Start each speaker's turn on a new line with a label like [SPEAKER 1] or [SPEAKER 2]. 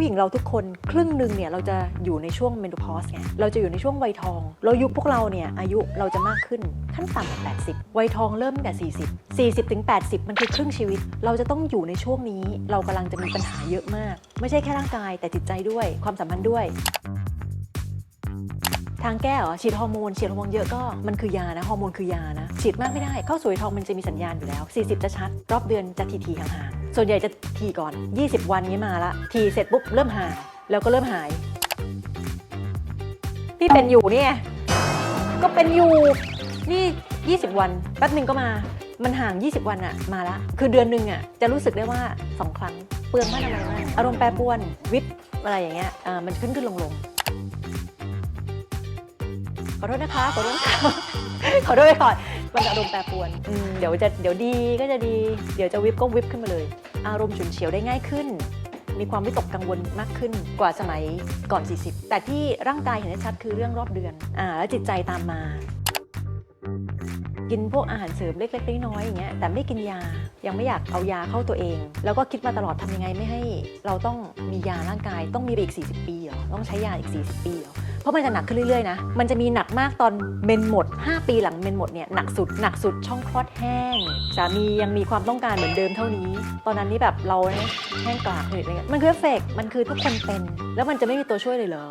[SPEAKER 1] ผู้หญิงเราทุกคนครึ่งหนึ่งเนี่ยเราจะอยู่ในช่วงเมน o p พอสไงเราจะอยู่ในช่วงวัยทองแล้วยุคพวกเราเนี่ยอายุเราจะมากขึ้นขั้นต่ำกว่า80 วัยทองเริ่มตั้งแต่ 40 40ถึง80 มันคือครึ่งชีวิต เราจะต้องอยู่ในช่วงนี้ เรากำลังจะมีปัญหาเยอะมาก ไม่ใช่แค่ร่างกายแต่จิตใจด้วยความสัมพันธ์ด้วยทางแก้เหรอฉีดฮอร์โมนฉีดฮอร์โมนเยอะก็มันคือยานะฮอร์โมนคือยานะฉีดมากไม่ได้เข้าสวยทองมันจะมีสัญญาณอยู่แล้ว 40 จะชัด รอบเดือนจะทีทีห่าง ส่วนใหญ่จะทีก่อน 20 วันนี้มาละทีเสร็จปุ๊บเริ่มหางแล้วก็เริ่มหายพี่เป็นอยู่เนี่ยก็เป็นอยู่นี่ 20 วันแป๊บหนึ่งก็มามันห่าง 20 วันอะมาละคือเดือนหนึ่งอะจะรู้สึกได้ว่า 2 ครั้งเปลืองมากอะไรมากอารมณ์แปรปรวนวิปอะไรอย่างเงี้ยอ่ามันขึ้นขึ้นลงลงขอโทษนะคะขอโทษค่ะขอโทษไปก่อน มันอารมณ์แปรปรวน อืม เดี๋ยวจะเดี๋ยวดีก็จะดี เดี๋ยวจะวิปก็วิปขึ้นมาเลย อารมณ์ฉุนเฉียวได้ง่ายขึ้น มีความวิตกกังวลมากขึ้นกว่าสมัยก่อน 40 แต่ที่ร่างกายเห็นได้ชัดคือเรื่องรอบเดือนอ่าแล้วจิตใจตามมา กินพวกอาหารเสริมเล็กๆน้อยๆอย่างเงี้ยแต่ไม่กินยายังไม่อยากเอายาเข้าตัวเอง แล้วก็คิดมาตลอดทำยังไงไม่ให้ เราต้องมียาร่างกายต้องมีไปอีก 40 ปีเหรอต้องใช้ยาอีก 40 ปีเหรอ เพราะมันจะหนักขึ้นเรื่อยๆนะ มันจะมีหนักมากตอนเมนหมด 5 ปีหลังเมนหมดเนี่ยหนักสุดหนักสุดช่องคลอดแห้ง สามียังมีความต้องการเหมือนเดิมเท่านี้ ตอนนั้นนี่แบบเราแห้งกรากเลยอะไรเงี้ยมันคือเอฟเฟกมันคือทุกคนเป็น แล้วมันจะไม่มีตัวช่วยเลยเหรอ